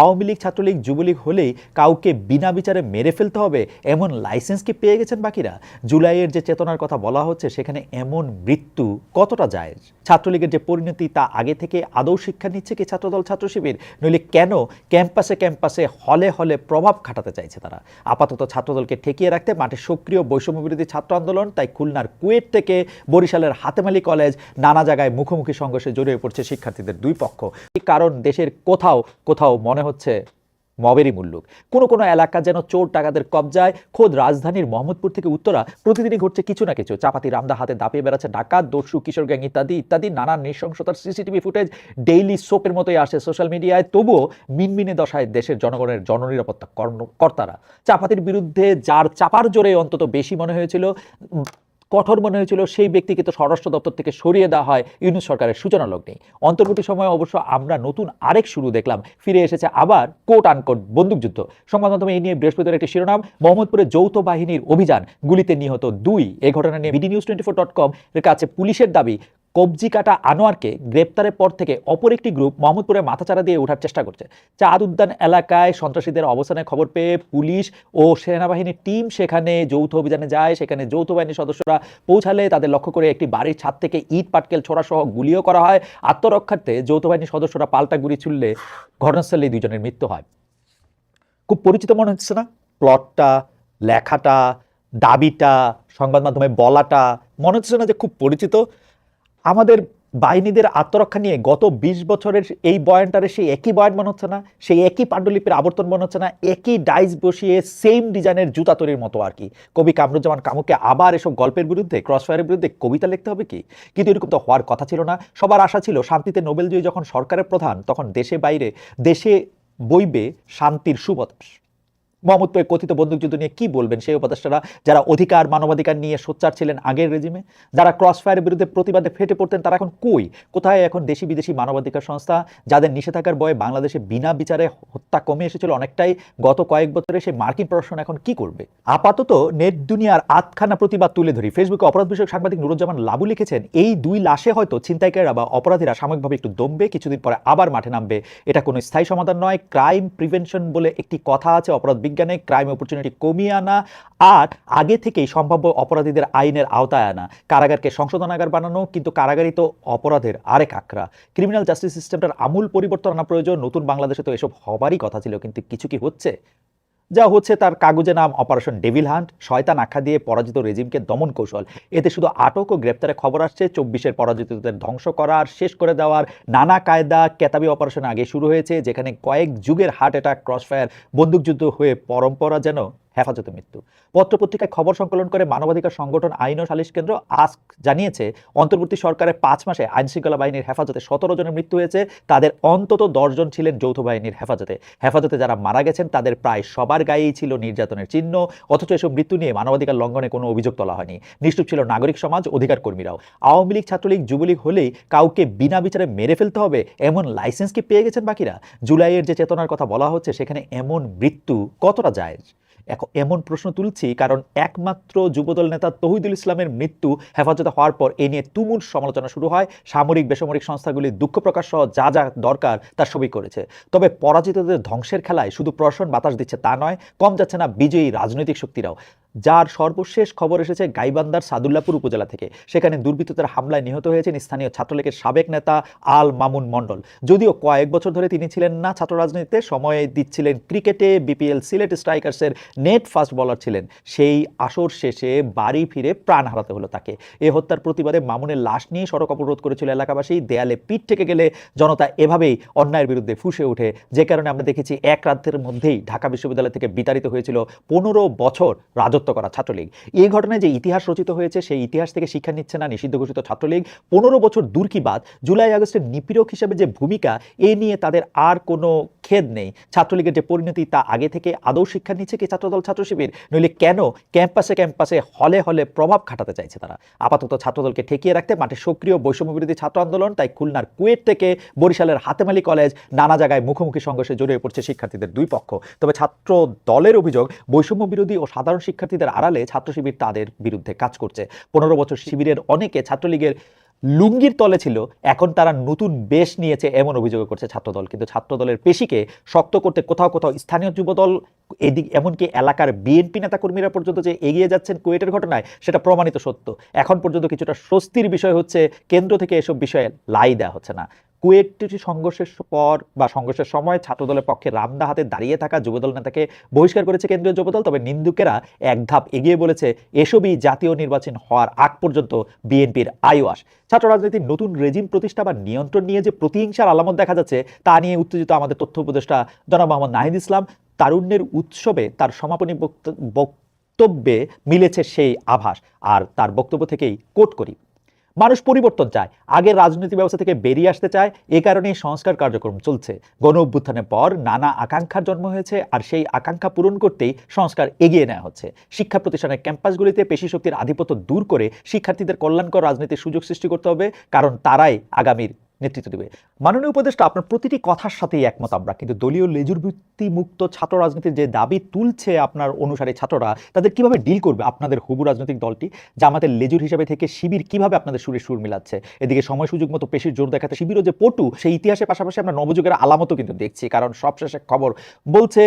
আওয়ামী লীগ, ছাত্রলীগ, যুবলীগ হলেই কাউকে বিনা বিচারে মেরে ফেলতে হবে, এমন লাইসেন্স কি পেয়ে গেছেন বাকিরা? জুলাইয়ের যে চেতনার কথা বলা হচ্ছে, সেখানে এমন মৃত্যু কতটা যায়? ছাত্রলীগের যে পরিণতি, তা আগে থেকে আদৌ শিক্ষা নিচ্ছে কি ছাত্রদল, ছাত্র শিবির? নইলে কেন ক্যাম্পাসে ক্যাম্পাসে হলে হলে প্রভাব খাটাতে চাইছে তারা? আপাতত ছাত্রদলকে ঠেকিয়ে রাখতে মাঠে সক্রিয় বৈষম্য বিরোধী ছাত্র আন্দোলন, তাই খুলনার কুয়েট থেকে বরিশালের হাতেমালি কলেজ নানা জায়গায় মুখোমুখি সংঘর্ষে জড়িয়ে পড়ছে শিক্ষার্থীদের দুই পক্ষ। এই কারণ দেশের কোথাও কোথাও মনে হচ্ছে মবেরই মুল্লুক। কোনো কোনো এলাকা যেন চোর টাকাদের কবজায় খোদ রাজধানীর মোহাম্মদপুর থেকে উত্তরা প্রতিদিনই ঘটছে কিছু না কিছু। চাপাতি রামদা হাতে দাপিয়ে বেড়াচ্ছে ডাকাত, দস্যু, কিশোর গ্যাং ইত্যাদি ইত্যাদি, নানান নৃশংসতার সিসিটিভি ফুটেজ ডেইলি সোপের মতোই আসে সোশ্যাল মিডিয়ায়। তবুও মিনমিনে দশায় দেশের জনগণের জননিরাপত্তা কর্তারা। চাপাতির বিরুদ্ধে যার চাপার জোরে অন্তত বেশি মনে হয়েছিল কঠোর মনে হয়েছিল, সেই ব্যক্তিকে তো স্বরাষ্ট্র দপ্তর থেকে সরিয়ে দেওয়া হয়, ইউনুস সরকারের সূচনা লগ্নেই। অন্তর্বর্তী সময়ে অবশ্য আমরা নতুন আরেক শুরু দেখলাম, ফিরে এসেছে আবার কোট আনকোট বন্দুকযুদ্ধ। সংবাদ মাধ্যমে এই নিয়ে বৃহস্পতিবার একটি শিরোনাম, মোহাম্মদপুরে যৌথ বাহিনীর অভিযান, গুলিতে নিহত দুই। এ ঘটনা নিয়ে BD news twenty four dot com এর কাছে পুলিশের দাবি কবজি কাটা আনোয়ারকে গ্রেপ্তারের পর থেকে অপর একটি গ্রুপ মোহাম্মদপুরে মাথাচাড়া দিয়ে ওঠার চেষ্টা করছে। চাঁদ উদ্যান এলাকায় সন্ত্রাসীদের অবস্থানের খবর পেয়ে পুলিশ ও সেনাবাহিনীর টিম সেখানে যৌথ অভিযানে যায়। সেখানে যৌথ বাহিনীর সদস্যরা পৌঁছালে তাদের লক্ষ্য করে একটি বাড়ির ছাদ থেকে ইট, পাটকেল ছোড়া সহ গুলিও করা হয়। আত্মরক্ষার্থে যৌথ বাহিনীর সদস্যরা পাল্টা গুলি ছুড়লে ঘটনাস্থলে দুজনের মৃত্যু হয়। খুব পরিচিত মনে হচ্ছে না? প্লটটা, লেখাটা, দাবিটা, সংবাদ মাধ্যমে বলাটা মনে হচ্ছে না যে খুব পরিচিত? আমাদের বাহিনীদের আত্মরক্ষা নিয়ে গত ২০ বছরের এই বয়ানটারে সেই একই বয়ান মনে হচ্ছে না, সেই একই পাণ্ডুলিপির আবর্তন মনে হচ্ছে না, একই ডাইস বসিয়ে সেম ডিজাইনের জুতা তৈরির মতো আর কি। কবি কামরুজ্জামান কামুকে আবার এসব গল্পের বিরুদ্ধে, ক্রসফায়ারের বিরুদ্ধে কবিতা লিখতে হবে কি? কিন্তু এরকম তো হওয়ার কথা ছিল না। সবার আশা ছিল শান্তিতে নোবেলজয়ী যখন সরকারের প্রধান, তখন দেশে বাইরে, দেশে বইবে শান্তির সুবতাস। মোহাম্মদপুরে কথিত বন্দুকযুদ্ধ নিয়ে কি বলবেন? সেই উপদেষ্টারা যারা অধিকার, মানবাধিকার নিয়ে সোচ্চার ছিলেন আগের রেজিমে, যারা ক্রস ফায়ারের বিরুদ্ধে প্রতিবাদে ফেটে পড়তেন, তারা এখন কই? কোথায় এখন দেশি বিদেশি মানবাধিকার সংস্থা, যাদের নিষেধাজ্ঞার বয়ে বাংলাদেশে বিনা বিচারে হত্যা কমে এসেছিল অনেকটাই গত কয়েক বছরে, সেই মার্কিন প্রশাসন এখন কি করবে? আপাতত নেট দুনিয়ার আতখানা প্রতিবাদ তুলে ধরি। ফেসবুকে অপরাধ বিষয়ক সাংবাদিক নুরুজ্জামান লাবু লিখেছেন, এই দুই লাশে হয়তো ছিনতাইকারীরা বা অপরাধীরা সাময়িকভাবে একটু দমবে, কিছুদিন পরে আবার মাঠে নামবে। এটা কোনো স্থায়ী সমাধান নয়। ক্রাইম প্রিভেনশন বলে একটি কথা আছে, অপরাধ বিজ্ঞানে ক্রাইম অপরচুনিটি কমিয়ে আনা আর আগে থেকেই সম্ভাব্য অপরাধীদের আইনের আওতায় আনা। কারাগারকে সংশোধনাগার বানানো, কিন্তু কারাগারই তো অপরাধের আরেক আকরা ক্রিমিনাল জাস্টিস সিস্টেমটার আমূল পরিবর্তন আনা প্রয়োজন। নতুন বাংলাদেশে তো এসব হবারই কথা ছিল, কিন্তু কিছু কি হচ্ছে? যা হচ্ছে তার কাগজে নাম অপারেশন ডেভিল হান্ট। শয়তান আখ্যা দিয়ে পরাজিত রেজিমকে দমন কৌশল। এতে শুধু আটক ও গ্রেপ্তারের খবর আসছে। চব্বিশের পরাজিতদের ধ্বংস করার শেষ করে দেওয়ার নানা কায়দা কেতাবি অপারেশন আগে শুরু হয়েছে, যেখানে কয়েক যুগের হার্ট অ্যাটাক, ক্রসফায়ার, বন্দুকযুদ্ধ হয়ে পরম্পরা যেন হেফাজতে মৃত্যু। পত্রপত্রিকায় খবর সংকলন করে মানবাধিকার সংগঠন আইন ও সালিশ কেন্দ্র আস্ক জানিয়েছে, অন্তর্বর্তী সরকারের পাঁচ মাসে আইনশৃঙ্খলা বাহিনীর হেফাজতে সতেরো জনের মৃত্যু হয়েছে। তাদের অন্তত দশজন ছিলেন যৌথ বাহিনীর হেফাজতে। হেফাজতে যারা মারা গেছেন, তাদের প্রায় সবার গায়েই ছিল নির্যাতনের চিহ্ন। অথচ এসব মৃত্যু নিয়ে মানবাধিকার লঙ্ঘনে কোনো অভিযোগ তোলা হয়নি। নিশ্চুপ ছিল নাগরিক সমাজ অধিকার কর্মীরাও আওয়ামী লীগ, ছাত্রলীগ, যুবলীগ হলেই কাউকে বিনা বিচারে মেরে ফেলতে হবে, এমন লাইসেন্স কি পেয়ে গেছেন বাকিরা? জুলাইয়ের যে চেতনার কথা বলা হচ্ছে, সেখানে এমন মৃত্যু কতটা যায়? এমন প্রশ্ন তুলছি, কারণ একমাত্র যুবদল নেতা তহিদুল ইসলামের মৃত্যু হেফাজতে হওয়ার পর এ নিয়ে তুমুল সমালোচনা শুরু হয়। সামরিক, বেসামরিক সংস্থাগুলি দুঃখ প্রকাশ সহ যা যা দরকার তার সবই করেছে। তবে পরাজিতদের ধ্বংসের খেলায় শুধু প্রশাসন বাতাস দিচ্ছে তা নয়, কম যাচ্ছে না বিজয়ী রাজনৈতিক শক্তিরাও। যার সর্বশেষ খবর এসেছে গাইবান্দার সাদুল্লাপুর উপজেলা থেকে। সেখানে দুর্বৃত্তদের হামলায় নিহত হয়েছেন স্থানীয় ছাত্রলীগের সাবেক নেতা আল মামুন মণ্ডল। যদিও কয়েক বছর ধরে তিনি ছিলেন না ছাত্র রাজনীতিতে, সময় দিচ্ছিলেন ক্রিকেটে, বিপিএল, সিলেট স্ট্রাইকার্সের নেট ফাস্ট বলার ছিলেন। সেই আসর শেষে বাড়ি ফিরে প্রাণ হারাতে হলো তাকে। এ হত্যার প্রতিবাদে মামুনের লাশ নিয়ে সড়ক অবরোধ করেছিল এলাকাবাসী। দেয়ালে পিঠ থেকে গেলে জনতা এভাবেই অন্যায়ের বিরুদ্ধে ফুসে ওঠে। যে কারণে আমরা দেখেছি, এক রাতের মধ্যেই ঢাকা বিশ্ববিদ্যালয় থেকে বিতাড়িত হয়েছিল পনেরো বছর রাজত্ব করা ছাত্রলীগ। এই ঘটনায় যে ইতিহাস রচিত হয়েছে, সেই ইতিহাস থেকে শিক্ষা নিচ্ছে না নিষিদ্ধ ঘোষিত ছাত্রলীগ। পনেরো বছর দূর কি বাদ জুলাই আগস্টের নিপীড়ক হিসেবে যে ভূমিকা, এ নিয়ে তাদের আর কোনো খেদ নেই। ছাত্রলীগের যে পরিণতি তা আগে থেকে আদৌ শিক্ষা নিচ্ছে কি ছাত্রদল ছাত্র শিবির নইলে কেন ক্যাম্পাসে ক্যাম্পাসে, হলে হলে প্রভাব খাটাতে চাইছে তারা? আপাতত ছাত্রদলকে ঠেকিয়ে রাখতে মাঠে সক্রিয় বৈষম্য বিরোধী ছাত্র আন্দোলন, তাই খুলনার কুয়েট থেকে বরিশালের হাতেমালি কলেজ নানা জায়গায় মুখোমুখি সংঘর্ষে জড়িয়ে পড়ছে শিক্ষার্থীদের দুই পক্ষ। তবে ছাত্র দলের অভিযোগ, বৈষম্য বিরোধী ও সাধারণ শিক্ষার্থীদের আড়ালে ছাত্র শিবির তাদের বিরুদ্ধে কাজ করছে। পনেরো বছর শিবিরের অনেকে ছাত্রলীগের লুঙ্গির তলে ছিল, এখন তারা নতুন বেশ নিয়েছে এমন অভিযোগ করছে ছাত্রদল। কিন্তু ছাত্রদলের পেশিকে শক্ত করতে কোথাও কোথাও স্থানীয় যুবদল, এদিক এমনকি এলাকার বিএনপি নেতাকর্মীরা পর্যন্ত যে এগিয়ে যাচ্ছেন কুয়েটের ঘটনায়, সেটা প্রমাণিত সত্য। এখন পর্যন্ত কিছুটা স্বস্তির বিষয় হচ্ছে, কেন্দ্র থেকে এসব বিষয়ে লাই দেওয়া হচ্ছে না। কুয়েটটি সংঘর্ষের পর বা সংঘর্ষের সময় ছাত্রদলের পক্ষে রামদা হাতে দাঁড়িয়ে থাকা যুবদল নেতাকে বহিষ্কার করেছে কেন্দ্রীয় যুবদল, তবে নিন্দুকেরা এক ধাপ এগিয়ে বলেছে এসবই জাতীয় নির্বাচন হওয়ার আগ পর্যন্ত বিএনপির আয়ুয়াস ছাত্র রাজনীতির নতুন রেজিম প্রতিষ্ঠা বা নিয়ন্ত্রণ নিয়ে যে প্রতিহিংসার আলামত দেখা যাচ্ছে, তা নিয়ে উত্তেজিত আমাদের তথ্য উপদেষ্টা জনাব মোহাম্মদ নাহিদ ইসলাম। তারুণ্যের উৎসবে তার সমাপনী বক্ত- বক্তব্যে মিলেছে সেই আভাস, আর তার বক্তব্য থেকেই কোট করি। মানুষ পরিবর্তন চায়, আগের রাজনৈতিক ব্যবস্থা থেকে বেরিয়ে আসতে চায়, এ কারণেই সংস্কার কার্যক্রম চলছে। গণ অভ্যুত্থানের পর নানা আকাঙ্ক্ষার জন্ম হয়েছে আর সেই আকাঙ্ক্ষা পূরণ করতেই সংস্কার এগিয়ে নেওয়া হচ্ছে। শিক্ষা প্রতিষ্ঠানের ক্যাম্পাসগুলিতে পেশি শক্তির আধিপত্য দূর করে শিক্ষার্থীদের কল্যাণকর রাজনীতির সুযোগ সৃষ্টি করতে হবে, কারণ তারাই আগামীর নেতৃত্ব দেবে। মাননীয় উপদেষ্টা, আপনার প্রতিটি কথার সাথেই একমত আমরা। কিন্তু দলীয় লেজুর ভিত্তি মুক্ত ছাত্র রাজনীতির যে দাবি তুলছে আপনার অনুসারী ছাত্ররা, তাদের কীভাবে ডিল করবে আপনাদের হুবু রাজনৈতিক দলটি? জামাতের লেজুর হিসাবে থেকে শিবির কীভাবে আপনাদের সুরে সুর মিলাচ্ছে? এদিকে সময় সুযোগ মতো পেশির জোর দেখাতে শিবিরও যে পটু, সেই ইতিহাসের পাশাপাশি আমরা নবযুগের আলামতও কিন্তু দেখছি। কারণ সবশেষে খবর বলছে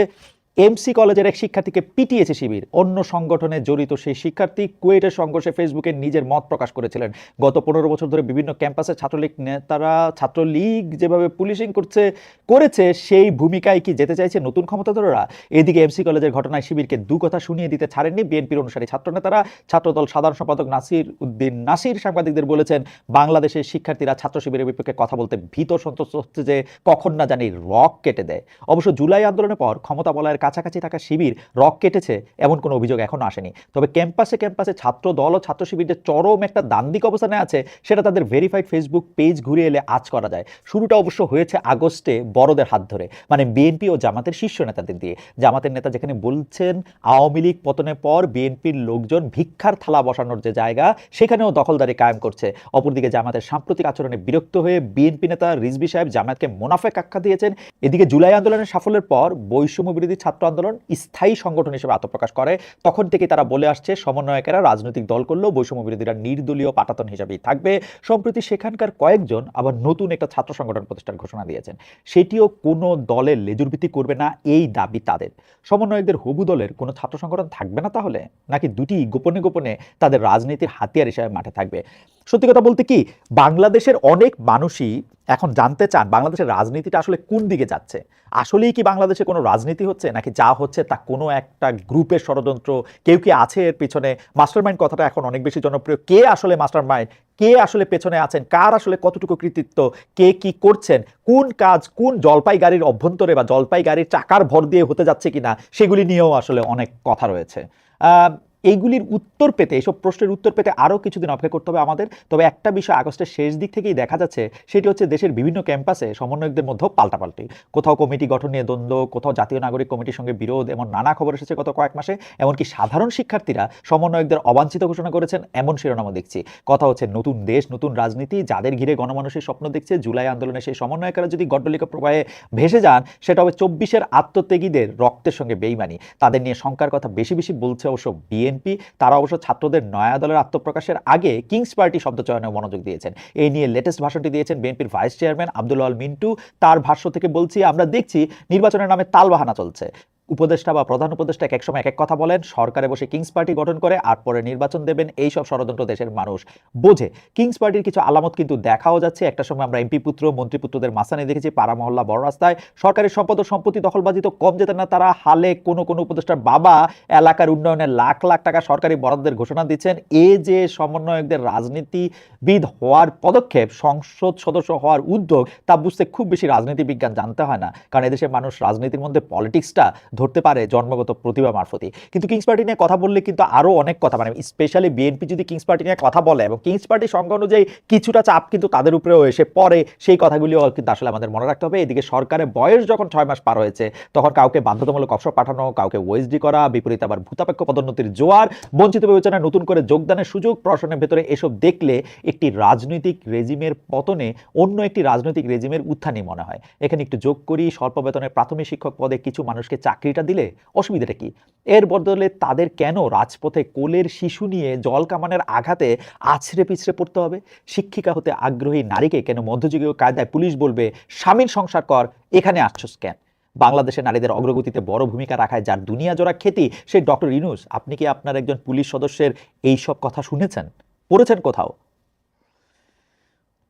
এমসি কলেজের এক শিক্ষার্থীকে পিটিয়েছে শিবির। অন্য সংগঠনে জড়িত সেই শিক্ষার্থী কুয়েটের সংঘর্ষে ফেসবুকে নিজের মত প্রকাশ করেছিলেন। গত পনেরো বছর ধরে বিভিন্ন ক্যাম্পাসে ছাত্রলীগ নেতারা ছাত্রলীগ যেভাবে পুলিশিং করছে, করেছে, সেই ভূমিকায় কি যেতে চাইছে নতুন ক্ষমতাধররা? এদিকে এমসি কলেজের ঘটনায় শিবিরকে দু কথা শুনিয়ে দিতে ছাড়েননি বিএনপির অনুসারী ছাত্রনেতারা। ছাত্রদল সাধারণ সম্পাদক নাসির উদ্দিন নাসির সাংবাদিকদের বলেছেন, বাংলাদেশের শিক্ষার্থীরা ছাত্র শিবিরের বিপক্ষে কথা বলতে ভীত সন্তুষ্ট হচ্ছে যে কখন না জানি রক কেটে দেয়। অবশ্য জুলাই আন্দোলনের পর ক্ষমতা বলয়ের কাছাকাছি থাকা শিবির রক কেটেছে এমন কোনো অভিযোগ এখনও আসেনি। তবে ক্যাম্পাসে ক্যাম্পাসে ছাত্র দল ও ছাত্র শিবির যে চরম একটা দান্দিক অবস্থানে আছে, সেটা তাদের ভেরিফাইড ফেসবুক পেজ ঘুরে এলে আজ করা যায়। শুরুটা অবশ্য হয়েছে আগস্টে বড়দের হাত ধরে মানে বিএনপি ও জামাতের শীর্ষ নেতাদের দিয়ে। জামাতের নেতা যেখানে বলছেন, আওয়ামী লীগ পতনের পর বিএনপির লোকজন ভিক্ষার থালা বসানোর যে জায়গা, সেখানেও দখলদারি কায়েম করছে। অপরদিকে জামাতের সাম্প্রতিক আচরণে বিরক্ত হয়ে বিএনপি নেতা রিজবি সাহেব জামায়াতকে মোনাফেক আখ্যা দিয়েছেন। এদিকে জুলাই আন্দোলনের সাফল্যের পর বৈষম্য বিরোধী ছাত্র আন্দোলন স্থায়ী সংগঠন হিসেবে আত্মপ্রকাশ করে। তখন থেকে তারা বলে আসছে, সমন্বয়কেরা রাজনৈতিক দল করলেও বৈষম্য বিরোধীরা নির্দলীয় পাটাতন হিসেবেই থাকবে। সম্প্রতি সেখানকার কয়েকজন আবার নতুন একটা ছাত্র সংগঠন প্রতিষ্ঠার ঘোষণা দিয়েছেন। সেটিও কোনো দলের লেজুরভিত্তি করবে না, এই দাবি তাদের। সমন্বয়কদের হবু দলের কোনো ছাত্র সংগঠন থাকবে না তাহলে? নাকি দুটি গোপনে গোপনে তাদের রাজনীতির হাতিয়ার হিসাবে মাঠে থাকবে? সত্যি কথা বলতে কি, বাংলাদেশের অনেক মানুষই এখন জানতে চান বাংলাদেশের রাজনীতিটা আসলে কোন দিকে যাচ্ছে? আসলেই কি বাংলাদেশে কোনো রাজনীতি হচ্ছে? নাকি যা হচ্ছে তা কোনো একটা গ্রুপের ষড়যন্ত্র? কেউ কি আছে এর পিছনে? মাস্টারমাইন্ড কথাটা এখন অনেক বেশি জনপ্রিয়। কে আসলে মাস্টারমাইন্ড? কে আসলে পেছনে আছেন? কার আসলে কতটুকু কৃতিত্ব? কে কি করছেন? কোন কাজ কোন জলপাই গাড়ির অভ্যন্তরে বা জলপাই গাড়ির চাকার ভর দিয়ে হতে যাচ্ছে কিনা? সেগুলি নিয়েও আসলে অনেক কথা রয়েছে। এইগুলির উত্তর পেতে, এসব প্রশ্নের উত্তর পেতে আরও কিছুদিন অপেক্ষা করতে হবে আমাদের। তবে একটা বিষয় আগস্টের শেষ দিক থেকেই দেখা যাচ্ছে, সেটি হচ্ছে দেশের বিভিন্ন ক্যাম্পাসে সমন্বয়কদের মধ্যেও পাল্টাপাল্টি। কোথাও কমিটি গঠন নিয়ে দ্বন্দ্ব, কোথাও জাতীয় নাগরিক কমিটির সঙ্গে বিরোধ, এমন নানা খবর এসেছে গত কয়েক মাসে। এমনকি সাধারণ শিক্ষার্থীরা সমন্বয়কদের অবাঞ্ছিত ঘোষণা করেছেন, এমন শিরোনামও দেখছি। কথা হচ্ছে নতুন দেশ, নতুন রাজনীতি, যাদের ঘিরে গণমানুষের স্বপ্ন দেখছে, জুলাই আন্দোলনে সেই সমন্বয়কেরা যদি গড্ডলিকা প্রবাহে ভেসে যান, সেটা হবে চব্বিশের আত্মত্যাগীদের রক্তের সঙ্গে বেইমানি। তাদের নিয়ে শঙ্কার কথা বেশি বেশি বলছে অবশ্য বিএনপি। তারা অবশ্য ছাত্রদের নয়া দলের আত্মপ্রকাশের আগে কিংস পার্টি শব্দ চয়নে মনোযোগ দিয়েছেন। এই নিয়ে লেটেস্ট ভাষণটি দিয়েছেন বিএনপির ভাইস চেয়ারম্যান আব্দুল আল মিন্টু। তার ভাষ্য থেকে বলছি, আমরা দেখছি নির্বাচনের নামে তালবাহানা চলছে। উপদেষ্টা বা প্রধান উপদেষ্টা এক সময় এক এক কথা বলেন, সরকারে বসে কিংস পার্টি গঠন করে, আর পরে নির্বাচন দেবেন এই সব ষড়যন্ত্র দেশের মানুষ বোঝে। কিংস পার্টির কিছু আলামত কিন্তু দেখাও যাচ্ছে। একটা সময় আমরা এমপি পুত্র, মন্ত্রী পুত্রদের মাসানে দেখেছি পাড়া মহল্লা বড় রাস্তায়। সরকারি সম্পদ সম্পত্তি দখলবাজি তো কম যেতেন না, তারা হালে কোনো কোনো উপদেষ্টার বাবা এলাকার উন্নয়নে লাখ লাখ টাকা সরকারি বরাদ্দের ঘোষণা দিচ্ছেন। এ যে সমন্বয়কদের রাজনীতিবিদ হওয়ার পদক্ষেপ, সংসদ সদস্য হওয়ার উদ্যোগ, তা বুঝতে খুব বেশি রাজনীতি বিজ্ঞান জানতে হয় না। কারণ এদেশের মানুষ রাজনীতির মধ্যে পলিটিক্সটা ধরতে পারে জন্মগত প্রতিভা মারফতি কিন্তু কিংস পার্টি নিয়ে কথা বললে কিন্তু আরও অনেক কথা মানে স্পেশালি বিএনপি যদি কিংস পার্টি নিয়ে কথা বলে এবং কিংস পার্টি সংখ্যা অনুযায়ী কিছুটা চাপ কিন্তু তাদের উপরেও এসে পরে সেই কথাগুলিও কিন্তু আসলে আমাদের মনে রাখতে হবে। এদিকে সরকারের বয়স যখন ছয় মাস পার হয়েছে, তখন কাউকে বাধ্যতামূলক অবসর পাঠানো, কাউকে ওয়েসডি করা, বিপরীত আবার ভূতাপেক্ষ পদোন্নতির জোয়ার, বঞ্চিত বিবেচনায় নতুন করে যোগদানের সুযোগ, প্রশাসনের ভেতরে এসব দেখলে একটি রাজনৈতিক রেজিমের পতনে অন্য একটি রাজনৈতিক রেজিমের উত্থানই মনে হয়। এখানে একটু যোগ করি, স্বল্প বেতনের প্রাথমিক শিক্ষক পদে কিছু মানুষকে চাকরি চাকরিটা দিলে অসুবিধাটা কি? এর বদলে তাদের কেন রাজপথে কোলের শিশু নিয়ে জল কামানের আঘাতে আছড়ে পিছড়ে পড়তে হবে? শিক্ষিকা হতে আগ্রহী নারীকে কেন মধ্যযুগীয় কায়দায় পুলিশ বলবে, স্বামীর সংসার কর, এখানে আসছস কেন? বাংলাদেশে নারীদের অগ্রগতিতে বড় ভূমিকা রাখায় যার দুনিয়া জোড়া খ্যাতি সেই ডক্টর ইনুস আপনি কি আপনার একজন পুলিশ সদস্যের এই সব কথা শুনেছেন? পড়েছেন কোথাও?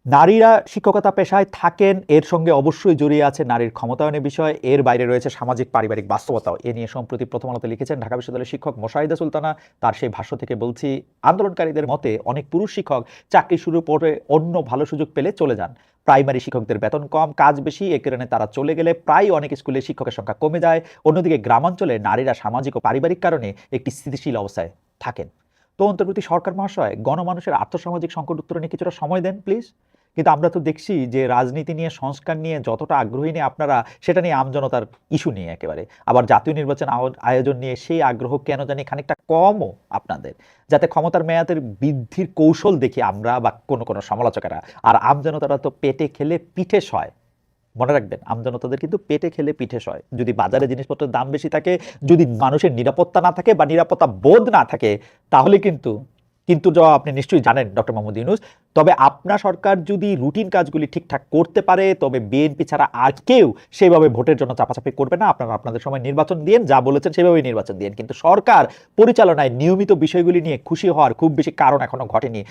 নারীরা শিক্ষকতা পেশায় থাকেন, এর সঙ্গে অবশ্যই জড়িয়ে আছে নারীর ক্ষমতায়নের বিষয়, এর বাইরে রয়েছে সামাজিক পারিবারিক বাস্তবতাও। এ নিয়ে সম্প্রতি প্রথম আলোতে লিখেছেন ঢাকা বিশ্ববিদ্যালয়ের শিক্ষক মোশাহিদা সুলতানা। তার সেই ভাষ্য থেকে বলছি, আন্দোলনকারীদের মতে অনেক পুরুষ শিক্ষক চাকরি শুরু করে অন্য ভালো সুযোগ পেলে চলে যান। প্রাইমারি শিক্ষকদের বেতন কম, কাজ বেশি, এ কারণে তারা চলে গেলে প্রায় অনেক স্কুলে শিক্ষকের সংখ্যা কমে যায়। অন্যদিকে গ্রামাঞ্চলে নারীরা সামাজিক ও পারিবারিক কারণে একটি স্থিতিশীল অবস্থায় থাকেন। তো অন্তর্বর্তী সরকার মহাশয়, গণমানুষের আর্থসামাজিক সংকট উত্তরণে কিছুটা সময় দেন প্লিজ কিন্তু আমরা তো দেখছি যে রাজনীতি নিয়ে, সংস্কার নিয়ে যতটা আগ্রহী নিয়ে আপনারা, সেটা নিয়ে আমজনতার ইস্যু নিয়ে একেবারে। আবার জাতীয় নির্বাচন আয়োজন নিয়ে সেই আগ্রহ কেন জানি খানিকটা কমও আপনাদের। যাতে ক্ষমতার মেয়াদের বৃদ্ধির কৌশল দেখি আমরা বা কোনো কোনো সমালোচকেরা। আর আমজনতারা তো পেটে খেলে পিঠে সয়। মনে রাখবেন আমজনতাদের কিন্তু পেটে খেলে পিঠে সয়। যদি বাজারে জিনিসপত্রের দাম বেশি থাকে, যদি মানুষের নিরাপত্তা না থাকে বা নিরাপত্তা বোধ না থাকে, তাহলে কিন্তু কিন্তু যা আপনি নিশ্চয়ই জানেন, ডক্টর মোহাম্মদ ইউনুস। তবে আপনার সরকার যদি রুটিন কাজগুলি ঠিকঠাক করতে পারে, তবে বিএনপি ছাড়া আর কেউ সেভাবে ভোটের জন্য চাপাচাপি করবে না। আপনারা আপনাদের সময় নির্বাচন দিন যা বলেছেন সেভাবেই নির্বাচন দিন কিন্তু সরকার পরিচালনায় নিয়মিত বিষয়গুলি নিয়ে খুশি হওয়ার খুব বেশি কারণ এখনও ঘটেনি।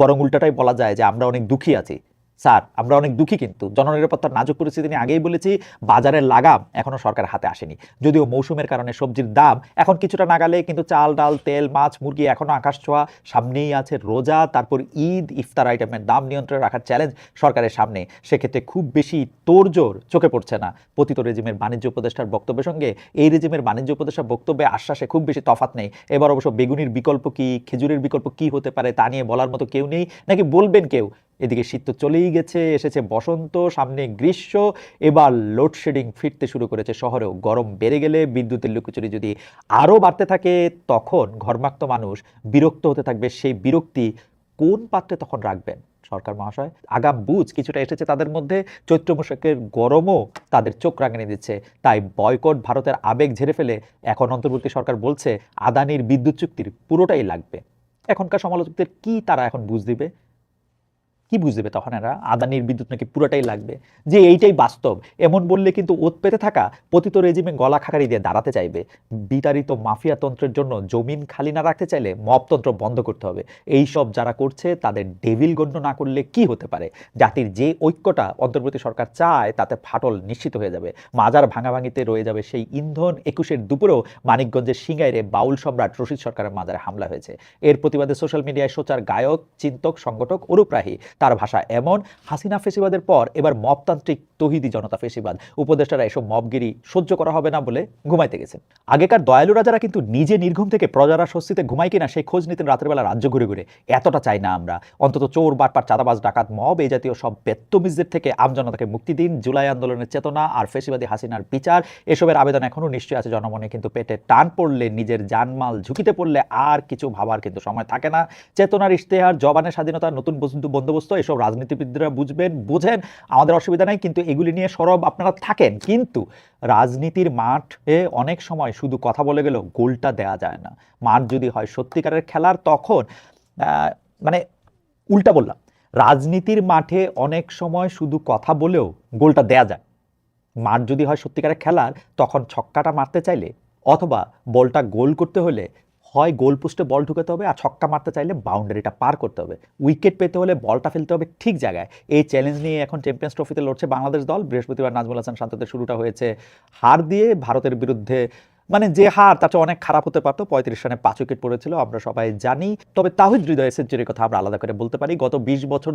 বরং উল্টাটাই বলা যায় যে আমরা অনেক দুঃখী আছি। স্যার, আমরা অনেক দুঃখী কিন্তু। জননিরাপত্তার নাজুক পরিস্থিতি নিয়ে আগেই বলেছি, বাজারের লাগাম এখনও সরকার হাতে আসেনি। যদিও মৌসুমের কারণে সবজির দাম এখন কিছুটা নাগালে, কিন্তু চাল, ডাল, তেল, মাছ, মুরগি এখনও আকাশ ছোঁয়া। সামনেই আছে রোজা, তারপর ঈদ, ইফতার আইটেমের দাম নিয়ন্ত্রণে রাখার চ্যালেঞ্জ সরকারের সামনে। সেক্ষেত্রে খুব বেশি তোড়জোড় চোখে পড়ছে না। পতিত রেজিমের বাণিজ্য উপদেষ্টার বক্তব্যের সঙ্গে এই রেজিমের বাণিজ্য উপদেষ্টার বক্তব্যে আশ্বাসে খুব বেশি তফাৎ নেই। এবার অবশ্য বেগুনির বিকল্প কি, খেজুরের বিকল্প কি হতে পারে তা নিয়ে বলার মতো কেউ নেই। নাকি বলবেন কেউ এদিকে শীত তো চলেই গেছে, এসেছে বসন্ত, সামনে গ্রীষ্ম, এবার লোডশেডিং ফিরতে শুরু করেছে শহরেও। গরম বেড়ে গেলে বিদ্যুতের লুকোচুরি যদি আরও বাড়তে থাকে, তখন ঘরমাক্ত মানুষ বিরক্ত হতে থাকবে। সেই বিরক্তি কোন পাত্রে তখন রাখবেন? সরকার মহাশয়, আগাম বুঝ কিছুটা এসেছে তাদের মধ্যে। চৈত্র মশকের গরমও তাদের চোখ রাঙানি দিচ্ছে। তাই বয়কট ভারতের আবেগ ঝেড়ে ফেলে এখন অন্তর্বর্তী সরকার বলছে, আদানির বিদ্যুৎ চুক্তির পুরোটাই লাগবে। এখনকার সমালোচকদের কি তারা এখন বুঝ দিবে? কি বুঝ দেবে তখন এরা? আদানির বিদ্যুৎ নাকি পুরোটাই লাগবে। যে এইটাই বাস্তব। এমন বললে কিন্তু ওত পেতে থাকা পতিত রেজিমে গলা খাকারি দিয়ে দাঁড়াতে চাইবে। বিতাড়িত মাফিয়া তন্ত্রের জন্য জমিন খালি না রাখতে চাইলে মপতন্ত্র বন্ধ করতে হবে। এই সব যারা করছে, তাদের ডেভিল গণ্য না করলে কি হতে পারে? জাতির যে ঐক্যটা অন্তর্বর্তী সরকার চায়, তাতে ফাটল নিশ্চিত হয়ে যাবে। মাজার ভাঙাভাঙিতে রয়ে যাবে সেই ইন্ধন। একুশের দুপুরেও মানিকগঞ্জের সিঙ্গাইরে বাউল সম্রাট রশিদ সরকারের মাজারে হামলা হয়েছে। এর প্রতিবাদে সোশ্যাল মিডিয়ায় সোচার গায়ক, চিন্তক, সংগঠক অরূপরাহী তার ভাষা। এমন হাসিনা ফেসিবাদের পর এবার মবতান্ত্রিক তহিদি জনতা ফেসিবাদ। উপদেষ্টারা এসব মবগিরি সহ্য করা হবে না বলে ঘুমাইতে গেছেন আগেকার দয়ালু রাজারা কিন্তু নিজে নির্ঘুম থেকে প্রজারা স্বস্তিতে ঘুমায় কিনা সেই খোঁজ নিতেন রাতের বেলা রাজ্য ঘুরে ঘুরে। এতটা চাই না আমরা। অন্তত চোর বাটপার চাঁদাবাজ, ডাকাত, মব এই জাতীয় সব বেত্তমিজদের থেকে আমজনতাকে মুক্তি দিন। জুলাই আন্দোলনের চেতনা আর ফেসিবাদী হাসিনার বিচার, এসবের আবেদন এখনও নিশ্চয়ই আছে জনমনে, কিন্তু পেটে টান পড়লে, নিজের জানমাল ঝুঁকিতে পড়লে আর কিছু ভাবার কিন্তু সময় থাকে না। চেতনার ইশতেহার, জবানের স্বাধীনতা, নতুন বস্তু- বন্দোবস্ত এসব রাজনীতিবিদরা বুঝবেন, বুঝেন, আমাদের অসুবিধা নাই, কিন্তু এগুলি নিয়ে সরব আপনারা থাকেন। কিন্তু রাজনীতির মাঠে অনেক সময় শুধু কথা বলে গেলেও গোলটা দেয়া যায় না। মাঠ যদি হয় সত্যিকারের খেলার, তখন মানে উল্টা বললাম, রাজনীতির মাঠে অনেক সময় শুধু কথা বলেও গোলটা দেয়া যায়। মাঠ যদি হয় সত্যিকারের খেলার, তখন ছক্কাটা মারতে চাইলে অথবা বলটা গোল করতে হলে হয় গোল পোস্টে বল ঢুকাতে হবে আর ছক্কা মারতে চাইলে বাউন্ডারিটা পার করতে হবে। উইকেট পেতে হলে বলটা ফেলতে হবে ঠিক জায়গায়। এই চ্যালেঞ্জ নিয়ে এখন চ্যাম্পিয়ন্স ট্রফিতে লড়ছে বাংলাদেশ দল। বৃহস্পতিবার নাজমুল হাসান শান্তদের শুরুটা হয়েছে। হার দিয়ে ভারতের বিরুদ্ধে মানে যে হার, তার অনেক খারাপ হতে পারতো। পঁয়ত্রিশ রানে পাঁচ উইকেট পড়েছিল, আমরা সবাই জানি। তবে তাহিদ হৃদয়ের সেঞ্চুরির কথা আমরা আলাদা করে বলতে পারি। গত বিশ বছর